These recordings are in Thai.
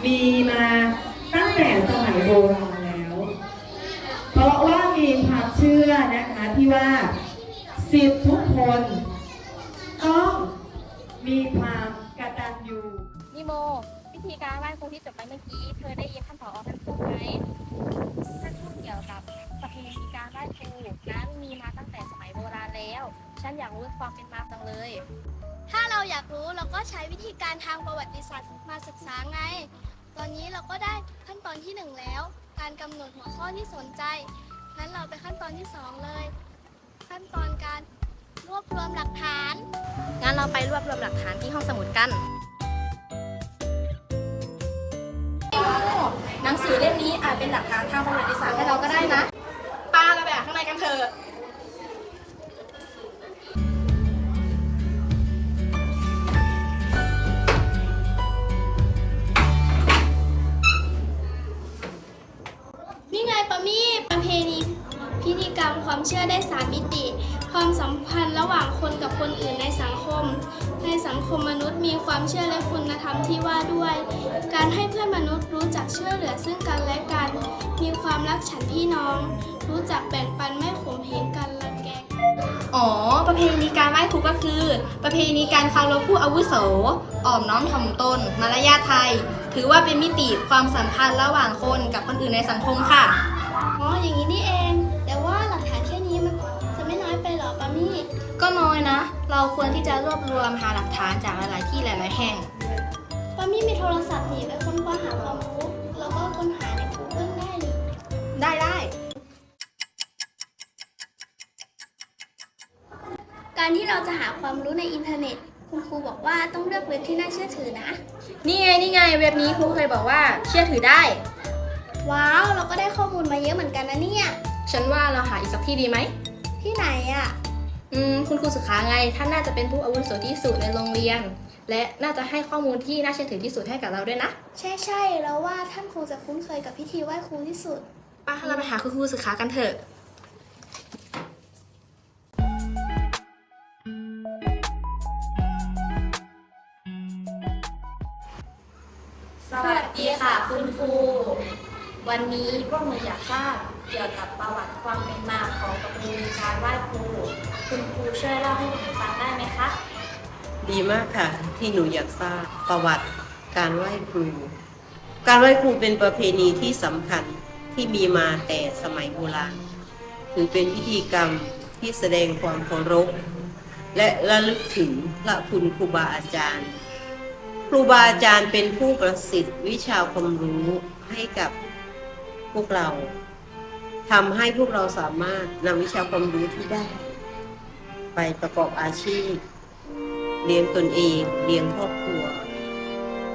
ครูนะคะมีมาตั้งแต่สมัยโบราณแล้ว เพราะว่ามีความเชื่อนะคะที่ว่าสิทธิ์ทุกคนต้องมีความกตัญญูนิโม วิธีการไหว้ครูที่จบไปเมื่อกี้เธอได้ยินท่านผอท่านพูดไหมท่านพูดเกี่ยวกับประเพณีการไหว้ครูนั้นมีมาตั้งแต่สมัยโบราณแล้ว ฉันอยากรู้ความเป็นมาจังเลย ถ้าเราอยากรู้เราก็ใช้วิธีการทางประวัติศาสตร์มาศึกษาไง ตอนนี้เราก็ได้ขั้นตอนที่หนึ่งแล้ว การกำหนดหัวข้อที่สนใจ งั้นเราไปขั้นตอนที่สองเลย ขั้นตอนการรวบรวมหลักฐาน งั้นเราไปรวบรวมหลักฐานที่ห้องสมุดกัน หนังสือเล่มนี้อาจเป็นหลักฐานทางประวัติศาสตร์ให้เราก็ได้นะปาเราไปอ่านข้างในกันเถอะ กรรมความเชื่อได้สามมิติ ความสัมพันธ์ระหว่างคนกับคนอื่นในสังคม ในสังคมมนุษย์มีความเชื่อและคุณธรรมที่ว่าด้วย การให้เพื่อนมนุษย์รู้จักช่วยเหลือซึ่งกันและกัน มีความรักฉันพี่น้อง รู้จักแบ่งปันไม่ข่มเหงกันละแกอ๋อ ประเพณีการไหว้ครูก็คือ ประเพณีการเคารพผู้อาวุโสอ่อมน้อมถ่อมตน มารยาทไทย ถือว่าเป็นมิติความสัมพันธ์ระหว่างคนกับคนอื่นในสังคมค่ะ อ๋อ อย่างนี้นี่เอง ก็น้อยนะ เราควรที่จะรวบรวมหาหลักฐานจากหลาย ๆ ที่หลาย ๆ แห่ง ปามี่มีโทรศัพท์หนีไปค้นคว้าหาความรู้แล้วก็ค้นหาใน Google ได้เลยได้ได้ การที่เราจะหาความรู้ในอินเทอร์เน็ต คุณครูบอกว่าต้องเลือกเว็บที่น่าเชื่อถือนะ นี่ไงนี่ไงเว็บนี้ครูเคยบอกว่าเชื่อถือได้ ว้าวเราก็ได้ข้อมูลมาเยอะเหมือนกันนะเนี่ย ฉันว่าเราหาอีกสักที่ดีไหมที่ไหนอะอืม คุณครูสุขาไง ท่านน่าจะเป็นผู้อาวุโสที่สุดในโรงเรียน และน่าจะให้ข้อมูลที่น่าเชื่อถือที่สุดให้กับเราด้วยนะ ใช่ใช่ๆแล้วว่าท่านคงจะคุ้นเคยกับพิธีไหว้ครูที่สุดไป้าเราไปหาคุณครูสุขากันเถอะ สวัสดีค่ะคุณครู วันนี้พวกหนูอยากทราบเกี่ยวกับประวัติความเป็นมาของประเพณีการไหว้ครู คุณครูช่วยเล่าให้หนูฟังได้ไหมคะ ดีมากค่ะ ที่หนูอยากทราบประวัติการไหว้ครู การไหว้ครูเป็นประเพณีที่สำคัญที่มีมาแต่สมัยโบราณถือเป็นพิธีกรรมที่แสดงความเคารพและระลึกถึงพระคุณครูบาอาจารย์ ครูบาอาจารย์เป็นผู้ประสิทธิ์วิชาความรู้ให้กับพวกเราทำให้พวกเราสามารถนำวิชาความรู้ที่ได้ ไปประกอบอาชีพ เลี้ยงตนเองเลี้ยงครอบครัว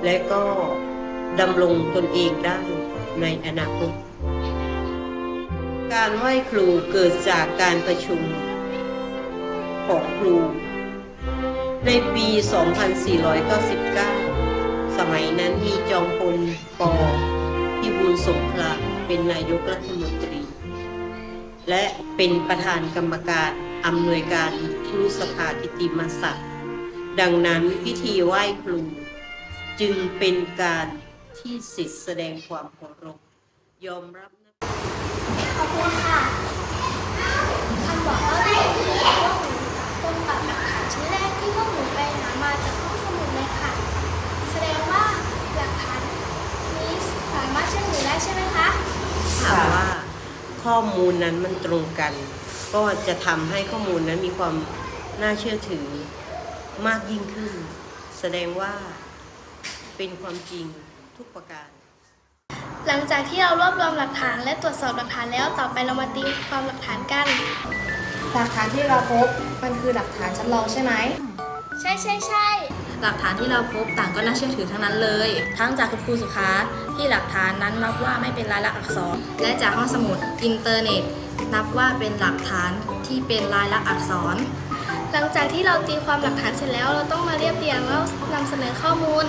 และก็ดำรงตนเองได้ในอนาคต การไหว้ครูเกิดจากการประชุมของครู ในปี 2499 สมัยนั้นมีจอมพลปพิบูลสงครามเป็นนายกรัฐมนตรี และ เป็นประธานกรรมการอำนวยการครูสภากิติมศักดิ์ดังนั้นพิธีไหว้ครู จึงเป็นการที่สิทธิแสดงความเคารพยอมรับนะขอบคุณค่ะคำบอกเล่าที่พวกหนูตรงกับหลักฐานชิ้นแรกที่พวกหนูไปหามาจากห้องสมุดเลยค่ะ แสดงว่าหลักฐานนี้สามารถเชื่อถือได้ใช่ไหมคะ ข้อมูลนั้นมันตรงกัน ก็จะทำให้ข้อมูลนั้นมีความน่าเชื่อถือมากยิ่งขึ้น แสดงว่าเป็นความจริงทุกประการ หลังจากที่เรารวบรวมหลักฐานและตรวจสอบหลักฐานแล้วต่อไปเรามาตีความหลักฐานกัน หลักฐานที่เราพบมันคือหลักฐานชั้นรองใช่ไหม ใช่ใช่ใช่ หลักฐานที่เราพบต่างก็น่าเชื่อถือทั้งนั้นเลย ทั้งจากคุณครูสุขาที่หลักฐานนั้นนับว่าไม่เป็นลายลักษณ์อักษร และจากห้องสมุดอินเทอร์เน็ต นับว่าเป็นหลักฐานที่เป็นลายลักษณ์อักษร หลังจากที่เราตีความหลักฐานเสร็จแล้ว เราต้องมาเรียบเรียงแล้วนำเสนอข้อมูล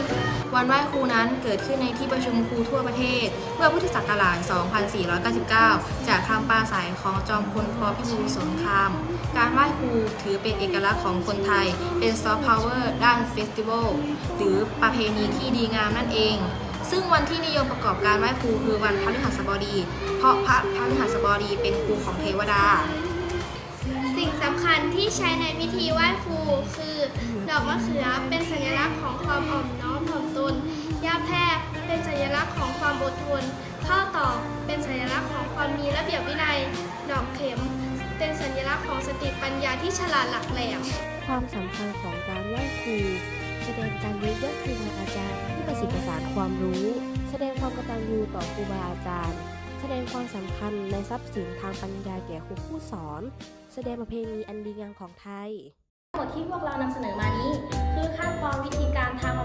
วันไหว้ครูนั้นเกิดขึ้นในที่ประชุมครูทั่วประเทศ เมื่อพุทธศักราช 2499 จากคำปราศัยของจอมพลพพิบูลสงคราม การไหว้ครูถือเป็นเอกลักษณ์ของคนไทย เป็นซอฟต์พาวเวอร์ด้านเฟสติวัลหรือประเพณีที่ดีงามนั่นเอง ซึ่งวันที่นิยมประกอบการไหว้ครูคือวันพฤหัสบดี เพราะพระพฤหัสบดีเป็นครูของเทวดาสิ่งสำคัญที่ใช้ในพิธีไหว้ครูคือ ดอกมะเขือเป็นสัญลักษณ์ของความอ่อนน้อม สติปัญญาที่ฉลาดหลักแหลมความสำคัญของการไหว้ครู แสดงการยกย่องครูบาอาจารย์ที่ประสิทธิ์ประสานความรู้ แสดงความกตัญญูต่อครูบาอาจารย์ แสดงความสำคัญในทรัพย์สินทางปัญญาแก่ครูผู้สอน แสดงประเพณีอันดีงามของไทย ทั้งหมดที่พวกเรานำเสนอมานี้ คือขั้นตอนวิธีการทำ